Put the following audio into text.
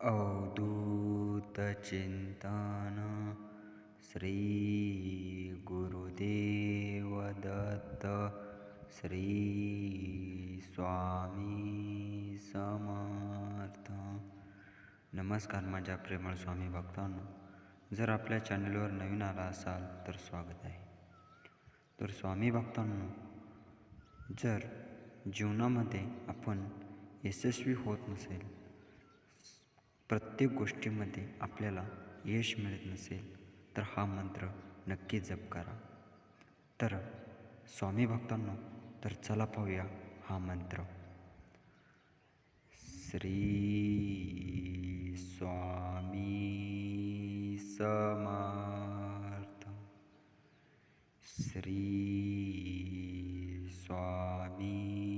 अवधूतचिंतन श्री गुरुदेव दत्त श्री स्वामी समर्थ। नमस्कार माझ्या प्रेमळ स्वामी भक्तांनो जर आपल्या चॅनलवर नवीन आला असाल तर स्वागत आहे. तर स्वामी भक्तांनो जर जीवनामध्ये आपण यशस्वी होत नसेल प्रत्येक गोष्टीमध्ये आपल्याला यश मिळत नसेल तर हा मंत्र नक्की जप करा. तर स्वामी भक्तांनो तर चला पाहूया हा मंत्र. श्री स्वामी समर्थ. श्री स्वामी